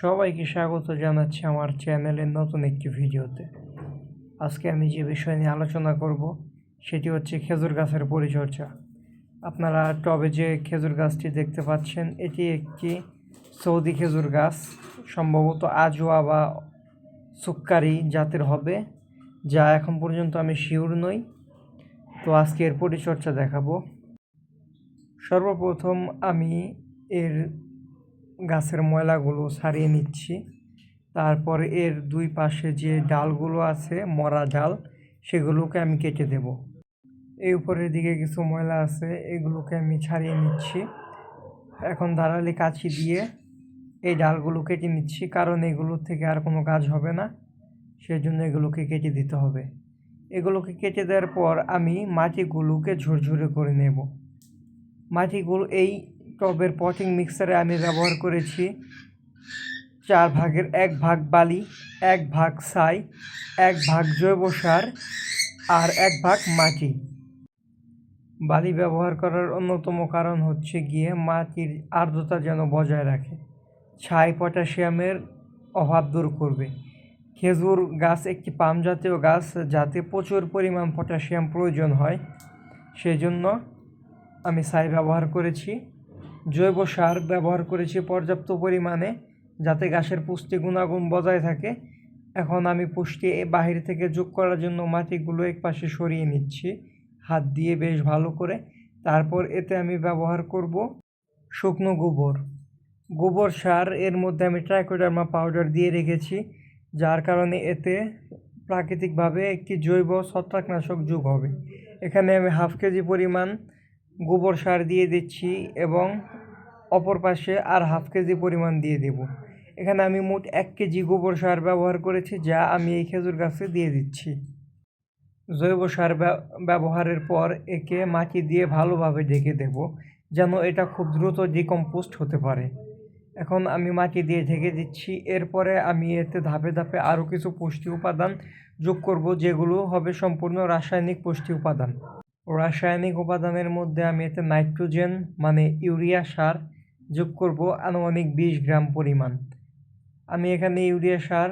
সবাইকে স্বাগত জানাচ্ছি আমার চ্যানেলের নতুন একটি ভিডিওতে। আজকে আমি যে বিষয় নিয়ে আলোচনা করব, সেটি হচ্ছে খেজুর গাছের পরিচর্যা। আপনারা টবে যে খেজুর গাছটি দেখতে পাচ্ছেন, এটি একটি সৌদি খেজুর গাছ। সম্ভবত আজোয়া বা সুক্কারি জাতের হবে, যা এখন পর্যন্ত আমি শিওর নই। তো আজকে এর পরিচর্যা দেখাবো। সর্বপ্রথম আমি এর গাছের ময়লাগুলো সারিয়ে নিচ্ছি। তারপর এর দুই পাশে যে ডালগুলো আছে, মরা ডাল, সেগুলোকে আমি কেটে দেব। এই উপরের দিকে কিছু ময়লা আছে, এগুলোকে আমি ছাড়িয়ে নিচ্ছি। এখন ধারালি কাছি দিয়ে এই ডালগুলো কেটে নিচ্ছি, কারণ এগুলোর থেকে আর কোনো কাজ হবে না। সেই জন্য এগুলোকে কেটে দিতে হবে। এগুলোকে কেটে দেওয়ার পর আমি মাটিগুলোকে ঝুরঝুরে করে নেব। মাটিগুলো এই টবের পটিং মিক্সারে আমি ব্যবহার করেছি। চার ভাগের এক ভাগ বালি, এক ভাগ ছাই, এক ভাগ জৈব সার আর এক ভাগ মাটি। বালি ব্যবহার করার অন্যতম কারণ হচ্ছে গিয়ে মাটির আর্দ্রতা যেন বজায় রাখে। ছাই পটাশিয়ামের অভাব দূর করবে। খেজুর গাছ একটি পাম জাতীয় গাছ যাতে প্রচুর পরিমাণ পটাশিয়াম প্রয়োজন হয় সেই জন্য আমি ছাই ব্যবহার করেছি। জৈব সার ব্যবহার করেছি পর্যাপ্ত পরিমাণে যাতে গাছের পুষ্টি গুণাগুণ বজায় থাকে। এখন আমি পুষ্টি বাহির থেকে যোগ করার জন্য মাটিগুলো এক পাশে সরিয়ে নিচ্ছি, হাত দিয়ে বেশ ভালো করে। তারপর এতে আমি ব্যবহার করব শুকনো গোবর। গোবর সার এর মধ্যে আমি ট্রাইকোডার্মা পাউডার দিয়ে রেখেছি, যার কারণে এতে প্রাকৃতিকভাবে একটি জৈব ছত্রাকনাশক যোগ হবে। এখানে আমি হাফ কেজি পরিমাণ গোবর সার দিয়ে দিচ্ছি এবং অপর পাশে আর হাফ কেজি পরিমাণ দিয়ে দেব। এখানে আমি মোট এক কেজি গোবর সার ব্যবহার করেছি, যা আমি এই খেজুর গাছে দিয়ে দিচ্ছি। জৈব সার ব্যবহারের পর একে মাটি দিয়ে ভালোভাবে ঢেকে দেব, যেন এটা খুব দ্রুত ডিকম্পোস্ট হতে পারে। এখন আমি মাটি দিয়ে ঢেকে দিচ্ছি, এরপরে আমি এতে ধাপে ধাপে আরও কিছু পুষ্টি উপাদান যোগ করব, যেগুলো হবে সম্পূর্ণ রাসায়নিক পুষ্টি উপাদান। রাসায়নিক উপাদানের মধ্যে আমি এতে নাইট্রোজেন মানে ইউরিয়া সার যোগ করব আনুমানিক বিশ গ্রাম পরিমাণ। আমি এখানে ইউরিয়া সার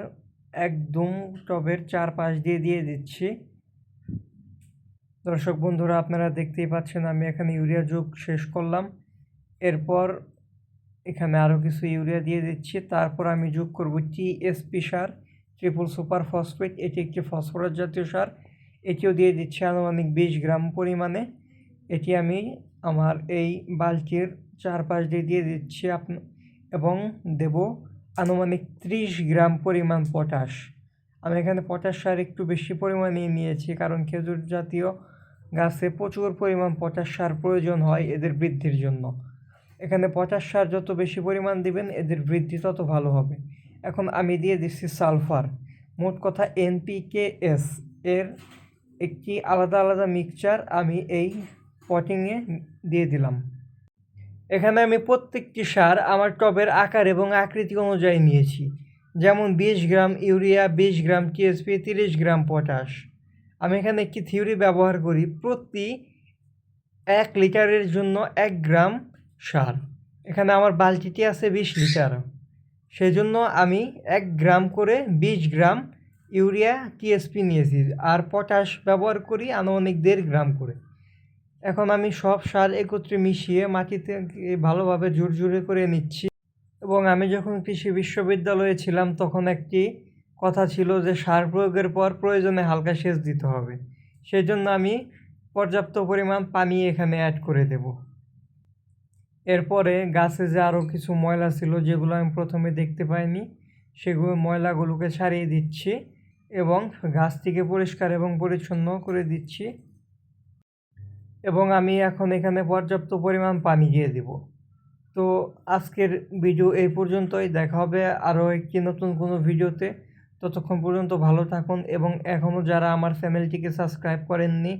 একদম টবের চারপাশ দিয়ে দিয়ে দিচ্ছি। দর্শক বন্ধুরা, আপনারা দেখতেই পাচ্ছেন আমি এখানে ইউরিয়া যোগ শেষ করলাম। এরপর এখানে আরও কিছু ইউরিয়া দিয়ে দিচ্ছি। তারপর আমি যোগ করব টিএসপি সার, ট্রিপল সুপার ফসফেট, এটি একটি ফসফরাস জাতীয় সার। এটিও দিয়ে দিচ্ছি আনুমানিক বিশ গ্রাম পরিমাণে। এটি আমি আমার এই বালতির চারপাশ দিয়ে দিয়ে দিচ্ছি আপ, এবং দেব আনুমানিক ত্রিশ গ্রাম পরিমাণ পটাশ। আমি এখানে পটাশ সার একটু বেশি পরিমাণে নিয়েছি, কারণ খেজুর জাতীয় গাছে প্রচুর পরিমাণ পটাশ সার প্রয়োজন হয় এদের বৃদ্ধির জন্য। এখানে পটাশ সার যত বেশি পরিমাণ দিবেন, এদের বৃদ্ধি তত ভালো হবে। এখন আমি দিয়ে দিচ্ছি সালফার। মোট কথা এনপিকেএস এর একটি আলাদা আলাদা মিক্সচার আমি এই পটিংয়ে দিয়ে দিলাম। এখানে আমি প্রত্যেকটি সার আমার টবের আকার এবং আকৃতি অনুযায়ী নিয়েছি। যেমন বিশ গ্রাম ইউরিয়া, বিশ গ্রাম টিএসপি, তিরিশ গ্রাম পটাশ। আমি এখানে একটি থিওরি ব্যবহার করি, প্রতি এক লিটারের জন্য এক গ্রাম সার। এখানে আমার বালতিটি আছে বিশ লিটার। সেই জন্য আমি এক গ্রাম করে বিশ গ্রাম ইউরিয়া, টিএসপি নিয়েছি। আর পটাশ ব্যবহার করি আনুমানিক দেড় গ্রাম করে। এখন আমি সব সার একত্রে মিশিয়ে মাটিতে ভালোভাবে জোরজোরে করে নিচ্ছি। এবং আমি যখন কৃষি বিশ্ববিদ্যালয়ে ছিলাম, তখন একটি কথা ছিল যে, সার প্রয়োগের পর প্রয়োজনে হালকা সেচ দিতে হবে। সেই জন্য আমি পর্যাপ্ত পরিমাণ পানি এখানে অ্যাড করে দেব। এরপরে গাছে যে আরও কিছু ময়লা ছিল, যেগুলো আমি প্রথমে দেখতে পাইনি, সেগুলো ময়লাগুলোকে সারিয়ে দিচ্ছি এবং গাছটিকে পরিষ্কার এবং পরিচ্ছন্ন করে দিচ্ছি। এবং আমি এখন এখানে পর্যাপ্ত পরিমাণ পানি দিয়ে দেব। তো আজকের ভিডিও এই পর্যন্তই। দেখা হবে আরও একটি নতুন কোনো ভিডিওতে। ততক্ষণ পর্যন্ত ভালো থাকুন এবং এখনও যারা আমার চ্যানেলটিকে সাবস্ক্রাইব করেননি,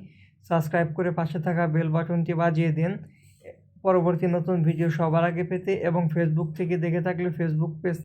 সাবস্ক্রাইব করে পাশে থাকা বেল বাটনটি বাজিয়ে দিন। পরবর্তী নতুন ভিডিও সবার আগে পেতে এবং ফেসবুক থেকে দেখে থাকলে ফেসবুক পেজ